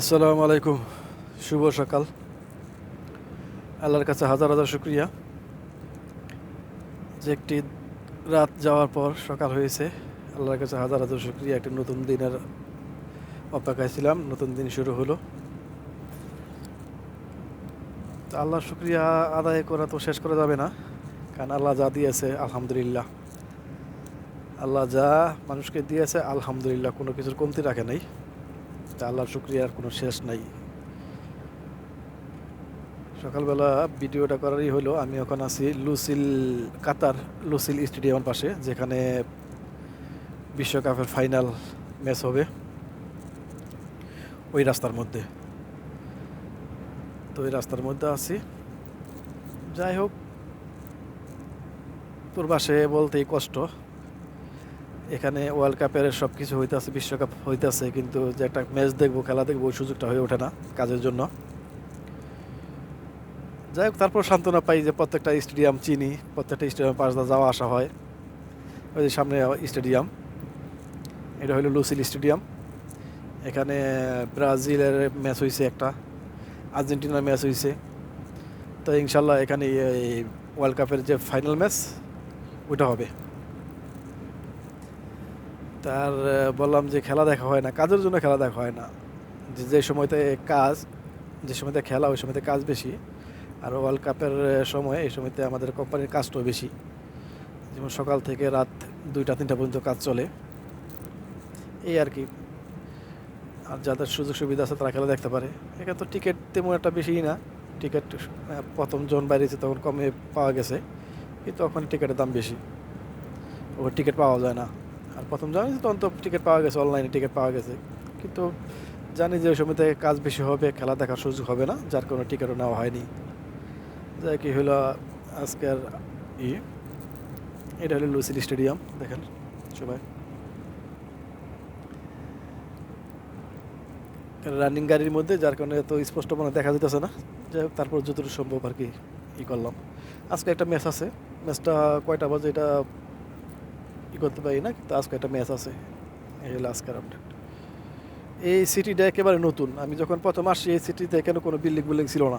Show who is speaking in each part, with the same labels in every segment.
Speaker 1: আসসালামু আলাইকুম। শুভ সকাল। আল্লাহর কাছে হাজার হাজার শুক্রিয়া। যে একটি রাত যাওয়ার পর সকাল হয়েছে, আল্লাহর কাছে হাজার হাজার শুক্রিয়া। একটি নতুন দিনের অপেক্ষায় ছিলাম, নতুন দিন শুরু হলো। আল্লাহর শুক্রিয়া আদায় করা তো শেষ করা যাবে না, কারণ আল্লাহ যা দিয়েছে, আলহামদুলিল্লাহ। আল্লাহ যা মানুষকে দিয়েছে, আলহামদুলিল্লাহ, কোনো কিছুর কমতি রাখে নাই। তা আল্লাহর শুক্রিয়ার কোনো শেষ নাই। সকালবেলা ভিডিওটা করারই হলো, আমি এখন আছি লুসিল কাতার, লুসিল স্টেডিয়ামের পাশে, যেখানে বিশ্বকাপের ফাইনাল ম্যাচ হবে ওই রাস্তার মধ্যে। তো ওই রাস্তার মধ্যে আছি। যাই হোক, তোর বাসে বলতেই কষ্ট। এখানে ওয়ার্ল্ড কাপের সব কিছু হইতেছে, বিশ্বকাপ হইতেছে, কিন্তু যে একটা ম্যাচ দেখব, খেলা দেখব, ওই সুযোগটা হয়ে ওঠে না কাজের জন্য। যাই হোক, তারপর সান্ত্বনা পাই যে প্রত্যেকটা স্টেডিয়াম চিনি, প্রত্যেকটা স্টেডিয়াম পাশ দিয়ে যাওয়া আসা হয়। ওই যে সামনে স্টেডিয়াম, এটা হলো লুসিল স্টেডিয়াম এখানে ব্রাজিলের ম্যাচ হয়েছে একটা, আর্জেন্টিনার ম্যাচ হয়েছে তো ইনশাল্লাহ এখানে এই ওয়ার্ল্ড কাপের যে ফাইনাল ম্যাচ ওইটা হবে। তার বললাম যে খেলা দেখা হয় না, কাজের জন্য খেলা দেখা হয় না। যে সময়তে কাজ, যে সময়তে খেলা, ওই সময়তে কাজ বেশি। আর ওয়ার্ল্ড কাপের সময় এই সময়তে আমাদের কোম্পানির কাজটাও বেশি। যেমন সকাল থেকে রাত দুইটা, তিনটা পর্যন্ত কাজ চলে। এই আর কি। আর যাদের সুযোগ সুবিধা আছে, তারা খেলা দেখতে পারে। এখানে তো টিকিট তেমন একটা বেশি না। টিকিট প্রথম জন বাইরেছে, তখন কমে পাওয়া গেছে। কিন্তু ওখানে টিকিটের দাম বেশি। ওখানে টিকিট পাওয়া যায় না। প্রথম জানি তখন তো টিকিট পাওয়া গেছে অনলাইনে টিকিট পাওয়া গেছে। কিন্তু জানি যে ওই সময় কাজ বেশি হবে, খেলা দেখার সুযোগ হবে না, যার কোনো টিকিটও নেওয়া হয়নি। যাই কি হলো আজকের ই এটা হলো লুসিল স্টেডিয়াম, দেখেন সবাই। রানিং গাড়ির মধ্যে, যার কারণে এত স্পষ্ট মনে দেখা যেতেছে না। যাই হোক, তারপর যতটুকু সম্ভব আর কি ই করলাম। আজকে একটা ম্যাচ আছে। ম্যাচটা কয়টা বাজে? এটা করতে পারি না, কিন্তু আজকে একটা ম্যাচ আছে, এই হলো আজকের আপডেট এই সিটিটা একেবারে নতুন। আমি যখন প্রথম আসছি, এই সিটিতে কেন কোনো বিল্ডিং বিল্ডিং ছিল না।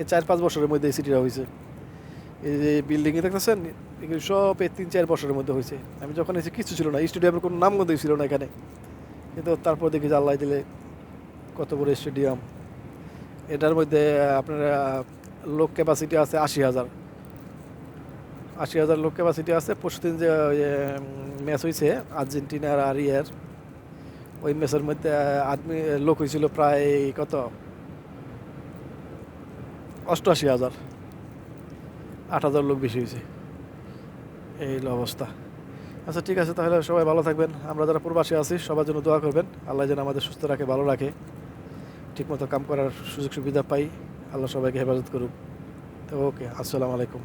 Speaker 1: এই চার পাঁচ বছরের মধ্যে এই সিটিটা হয়েছে। এই যে বিল্ডিংয়ে দেখতেছেন, এগুলো সব এই তিন চার বছরের মধ্যে হয়েছে। আমি যখন এসে কিছু ছিল না স্টেডিয়ামের কোনো নামগন্ধই ছিল না এখানে। কিন্তু তারপর দেখি যে আল্লাহ দিলে কত বড় স্টেডিয়াম এটার মধ্যে, আপনার লোক ক্যাপাসিটি আছে আশি হাজার। আশি হাজার লোক ক্যাপাসিটি আছে। পরশুদিন যে ম্যাচ হয়েছে আর্জেন্টিনার আর ইয়ের ওই ম্যাচের মধ্যে আদমি, লোক হয়েছিল প্রায় কত? অষ্টআশি হাজার। আট হাজার লোক বেশি হয়েছে এই অবস্থা। আচ্ছা ঠিক আছে, তাহলে সবাই ভালো থাকবেন। আমরা যারা প্রবাসী আছি, সবার জন্য দোয়া করবেন। আল্লাহ যেন আমাদের সুস্থ রাখে, ভালো রাখে। ঠিকমতো কাম করার সুযোগ সুবিধা পাই। আল্লাহ সবাইকে হেফাজত করুক। তো, ওকে, আসসালামু আলাইকুম।